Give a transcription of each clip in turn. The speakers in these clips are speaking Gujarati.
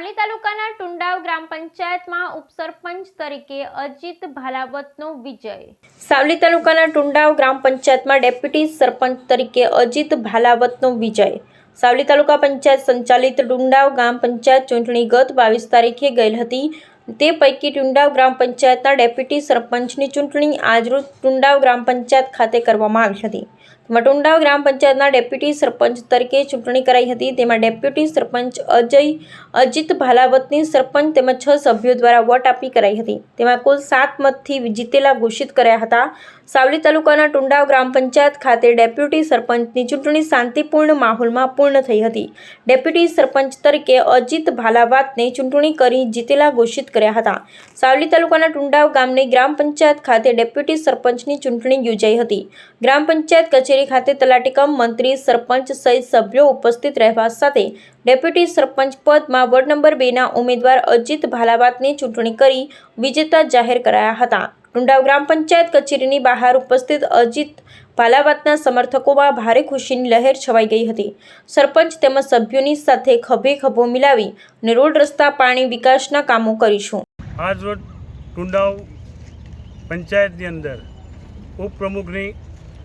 તાલુકાના ટુંડાવ ગ્રામ પંચાયતમાં ઉપસરપંચ તરીકે અજીત ભાલાવતનો વિજય. સાવલી તાલુકાના ટુંડાવ ગ્રામ પંચાયતમાં ડેપ્યુટી સરપંચ તરીકે અજીત ભાલાવતનો વિજય. સાવલી તાલુકા પંચાયત સંચાલિત ટુંડાવ ગ્રામ પંચાયત ચૂંટણી ગત બાવીસ તારીખે ગયેલ હતી. તે પૈકી ટુંડાવ ગ્રામ પંચાયતના ડેપ્યુટી સરપંચની ચૂંટણી આજરોજ ટુંડાવ ગ્રામ પંચાયત ખાતે કરવામાં આવી હતી. તેમાં ગ્રામ પંચાયતના ડેપ્યુટી સરપંચ તરીકે ચૂંટણી કરાઈ હતી. તેમાં ડેપ્યુટી સરપંચ અજય, અજીત ભાલાવતની સરપંચ તેમજ છ સભ્યો દ્વારા વોટ આપી કરાઈ હતી. તેમાં કુલ સાત મતથી જીતેલા ઘોષિત કર્યા હતા. સાવલી તાલુકાના ટુંડાવ ગ્રામ પંચાયત ખાતે ડેપ્યુટી સરપંચની ચૂંટણી શાંતિપૂર્ણ માહોલમાં પૂર્ણ થઈ હતી. ડેપ્યુટી સરપંચ તરીકે અજીત ભાલાવાતને ચૂંટણી કરી જીતેલા ઘોષિત કર્યા હતા. સાવલી તાલુકાના ટુંડાવ ગામની ગ્રામ પંચાયત ખાતે ડેપ્યુટી સરપંચની ચૂંટણી યોજાઈ હતી. ગ્રામ પંચાયત કચેરી ખાતે તલાટીકમ મંત્રી સરપંચ સહિત સભ્યો ઉપસ્થિત રહેવા સાથે ડેપ્યુટી સરપંચ પદમાં વોર્ડ નંબર બેના ઉમેદવાર અજીત ભાલાવાતની ચૂંટણી કરી વિજેતા જાહેર કરાયા હતા. ટુંડાવ ગ્રામ પંચાયત કચેરીની બહાર ઉપસ્થિત અજીત ભાલાવાતના સમર્થકોમાં ભારે ખુશીની લહેર છવાઈ ગઈ હતી. સરપંચ તેમજ સભ્યોની સાથે ખભે ખભો મિલાવી અને રોડ રસ્તા, પાણી વિકાસના કામો કરીશું. આજ રોજ ટુંડાવ પંચાયતની અંદર ઉપપ્રમુખની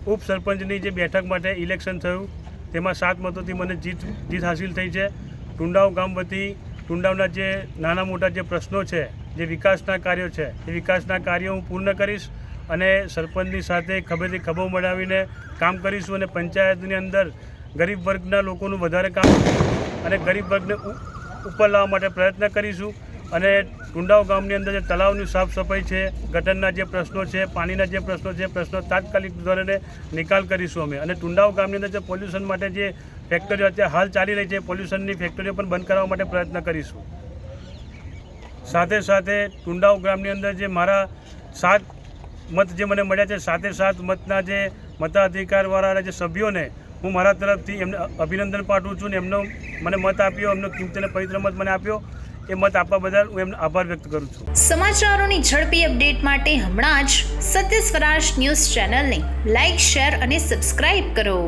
ઉપસરપંચની જે બેઠક માટે ઇલેક્શન થયું, તેમાં સાત મતોથી મને જીત જીત હાસિલ થઈ છે. ટુંડાવ ગામ વતી, ટુંડાવના જે નાના મોટા જે પ્રશ્નો છે, જે વિકાસના કાર્યો છે, એ વિકાસના કાર્યો હું પૂર્ણ કરીશ અને સરપંચની સાથે ખભેથી ખભો મળાવીને કામ કરીશું અને પંચાયતની અંદર ગરીબ વર્ગના લોકોનું વધારે કામ અને ગરીબ વર્ગને ઉપર લાવવા માટે પ્રયત્ન કરીશું અને ટુંડાવ ગામની અંદર જે તળાવની સાફ સફાઈ છે, ગટરના જે પ્રશ્નો છે, પાણીના જે પ્રશ્નો છે, પ્રશ્નો તાત્કાલિક ધોરણે નિકાલ કરીશું અમે. અને ટુંડાવ ગામની અંદર જે પોલ્યુશન માટે જે ફેક્ટરીઓ અત્યારે હાલ ચાલી રહી છે, પોલ્યુશનની ફેક્ટરીઓ પણ બંધ કરાવવા માટે પ્રયત્ન કરીશું. સાથે સાથે ટુંડાવ ગામની અંદર જે મારા સાત મત જે મને મળ્યા છે સાતે સાત મતના જે મતાધિકારવાળા જે સભ્યોને હું મારા તરફથી એમને અભિનંદન પાઠવું છું ને એમનો મને મત આપ્યો, એમનો કિંમતી પવિત્ર મત મને આપ્યો. એ મત આપવા બદલ હું એમનો આભાર વ્યક્ત કરું છું. સમાચારોની ઝડપી અપડેટ માટે હમણાં જ સત્ય સ્વરાજ ન્યૂઝ ચેનલને લાઇક શેર અને સબસ્ક્રાઇબ કરો.